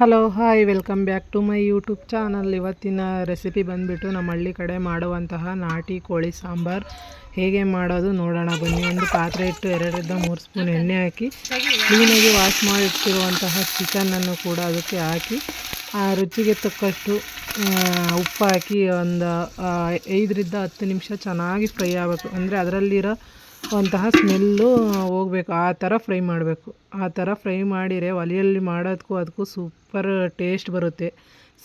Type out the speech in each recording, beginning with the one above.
Hello hi welcome back to my YouTube channel ಇವತ್ತಿನ recipe ಬಂದುಬಿಟ್ಟು ನಮ್ಮ ಹಳ್ಳಿ ಕಡೆ ಮಾಡುವಂತಹ ನಾಟಿ ಕೋಳಿ ಸಾಂಬಾರು. ಹೇಗೆ ಮಾಡೋದು ನೋಡೋಣ. ಬನ್ನಿ ಒಂದು ಪಾತ್ರೆ ಇಟ್ಟು ಎರಡರಿಂದ ಮೂರು ಸ್ಪೂನ್ ಎಣ್ಣೆ ಹಾಕಿ ಕ್ಲೀನಾಗಿ ವಾಶ್ ಮಾಡಿಟ್ಟಿರುವಂತಹ ಚಿಕನನ್ನು ಕೂಡ ಅದಕ್ಕೆ ಹಾಕಿ ಆ ರುಚಿಗೆ ತಕ್ಕಷ್ಟು ಉಪ್ಪು ಹಾಕಿ ಒಂದು ಐದರಿಂದ ಹತ್ತು ನಿಮಿಷ ಚೆನ್ನಾಗಿ ಫ್ರೈ ಆಗಬೇಕು. ಅಂದರೆ ಅದರಲ್ಲಿರೋ ಒಂತಹ ಸ್ಮೆಲ್ಲು ಹೋಗ್ಬೇಕು. ಆ ಥರ ಫ್ರೈ ಮಾಡಬೇಕು. ಆ ಥರ ಫ್ರೈ ಮಾಡಿದರೆ ಒಲೆಯಲ್ಲಿ ಮಾಡೋದಕ್ಕೂ ಅದಕ್ಕೂ ಸೂಪರ್ ಟೇಸ್ಟ್ ಬರುತ್ತೆ.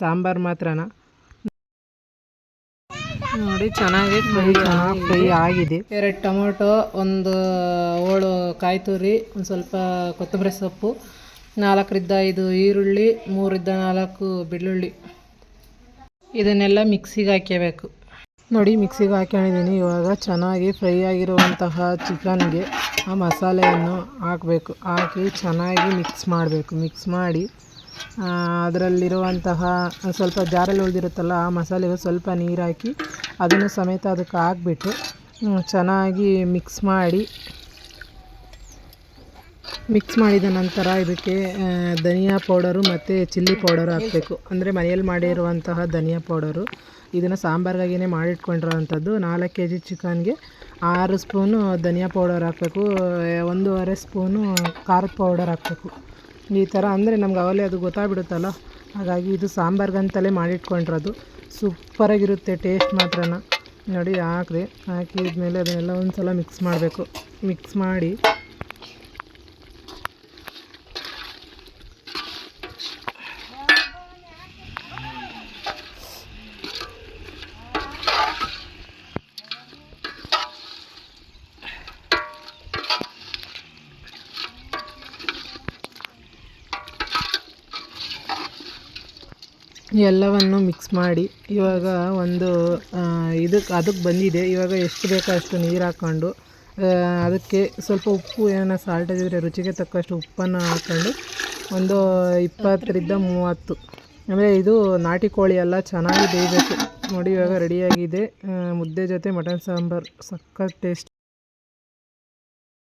ಸಾಂಬಾರು ಮಾತ್ರನ. ನೋಡಿ, ಚೆನ್ನಾಗಿ ಫ್ರೈ ಚೆನ್ನಾಗಿ ಫ್ರೈ ಆಗಿದೆ. ಎರಡು ಟೊಮೊಟೊ, ಒಂದು ಹೋಳು ಕಾಯಿ ತುರಿ, ಒಂದು ಸ್ವಲ್ಪ ಕೊತ್ತಂಬರಿ ಸೊಪ್ಪು, ನಾಲ್ಕರಿಂದ ಐದು ಈರುಳ್ಳಿ ಮೂರಿಂದ ನಾಲ್ಕು ಬೆಳ್ಳುಳ್ಳಿ. ಇದನ್ನೆಲ್ಲ ಮಿಕ್ಸಿಗೆ ಹಾಕ್ಕೋಬೇಕು ನೋಡಿ, ಮಿಕ್ಸಿಗೆ ಹಾಕೊಂಡಿದ್ದೀನಿ ಇವಾಗ ಚೆನ್ನಾಗಿ ಫ್ರೈ ಆಗಿರುವಂತಹ ಚಿಕನ್ಗೆ ಆ ಮಸಾಲೆಯನ್ನು ಹಾಕಬೇಕು. ಹಾಕಿ ಚೆನ್ನಾಗಿ ಮಿಕ್ಸ್ ಮಾಡಬೇಕು. ಮಿಕ್ಸ್ ಮಾಡಿ ಅದರಲ್ಲಿರುವಂತಹ ಸ್ವಲ್ಪ ಜಾರಲ್ಲಿ ಉಳಿದಿರುತ್ತಲ್ಲ, ಆ ಮಸಾಲೆಗೆ ಸ್ವಲ್ಪ ನೀರು ಹಾಕಿ ಅದನ್ನು ಸಮೇತ ಅದಕ್ಕೆ ಹಾಕ್ಬಿಟ್ಟು ಚೆನ್ನಾಗಿ ಮಿಕ್ಸ್ ಮಾಡಿ ಮಿಕ್ಸ್ ಮಾಡಿದ ನಂತರ ಇದಕ್ಕೆ ಧನಿಯಾ ಪೌಡರು ಮತ್ತು ಚಿಲ್ಲಿ ಪೌಡರು ಹಾಕಬೇಕು. ಅಂದರೆ ಮನೆಯಲ್ಲಿ ಮಾಡಿರುವಂತಹ ಧನಿಯಾ ಪೌಡರು. ಇದನ್ನು ಸಾಂಬಾರ್ಗಾಗಿಯೇ ಮಾಡಿಟ್ಕೊಂಡಿರೋವಂಥದ್ದು. ನಾಲ್ಕು ಕೆ ಜಿ ಚಿಕನ್ಗೆ ಆರು ಸ್ಪೂನು ಧನಿಯಾ ಪೌಡರ್ ಹಾಕಬೇಕು. ಒಂದೂವರೆ ಸ್ಪೂನು ಖಾರದ ಪೌಡರ್ ಹಾಕಬೇಕು. ಈ ಥರ ಅಂದರೆ ನಮ್ಗೆ ಅವಲೇ ಅದು ಗೊತ್ತಾಗ್ಬಿಡುತ್ತಲ್ಲ? ಹಾಗಾಗಿ ಇದು ಸಾಂಬಾರ್ಗಂತಲೇ ಮಾಡಿಟ್ಕೊಂಡಿರೋದು. ಸೂಪರಾಗಿರುತ್ತೆ ಟೇಸ್ಟ್ ಮಾತ್ರನ. ನೋಡಿ ಹಾಕ್ರಿ ಹಾಕಿದ್ಮೇಲೆ ಅದನ್ನೆಲ್ಲ ಒಂದು ಸಲ ಮಿಕ್ಸ್ ಮಾಡಬೇಕು. ಮಿಕ್ಸ್ ಮಾಡಿ ಎಲ್ಲವನ್ನು ಮಿಕ್ಸ್ ಮಾಡಿ ಇವಾಗ ಒಂದು ಇದಕ್ಕೆ ಅದಕ್ಕೆ ಬಂದಿದೆ. ಇವಾಗ ಎಷ್ಟು ಬೇಕೋ ಅಷ್ಟು ನೀರು ಹಾಕ್ಕೊಂಡು ಅದಕ್ಕೆ ಸ್ವಲ್ಪ ಉಪ್ಪು ಏನೋ ಸಾಲ್ಟ್ ಇದ್ದರೆ ರುಚಿಗೆ ತಕ್ಕಷ್ಟು ಉಪ್ಪನ್ನು ಹಾಕ್ಕೊಂಡು ಒಂದು ಇಪ್ಪತ್ತರಿಂದ ಮೂವತ್ತು. ಅಂದರೆ ಇದು ನಾಟಿ ಕೋಳಿ ಎಲ್ಲ ಚೆನ್ನಾಗಿ ಬೇಯಬೇಕು. ನೋಡಿ ಇವಾಗ ರೆಡಿಯಾಗಿದೆ ಮುದ್ದೆ ಜೊತೆ ಮಟನ್ ಸಾಂಬಾರು. ಸಖತ್ ಟೇಸ್ಟ್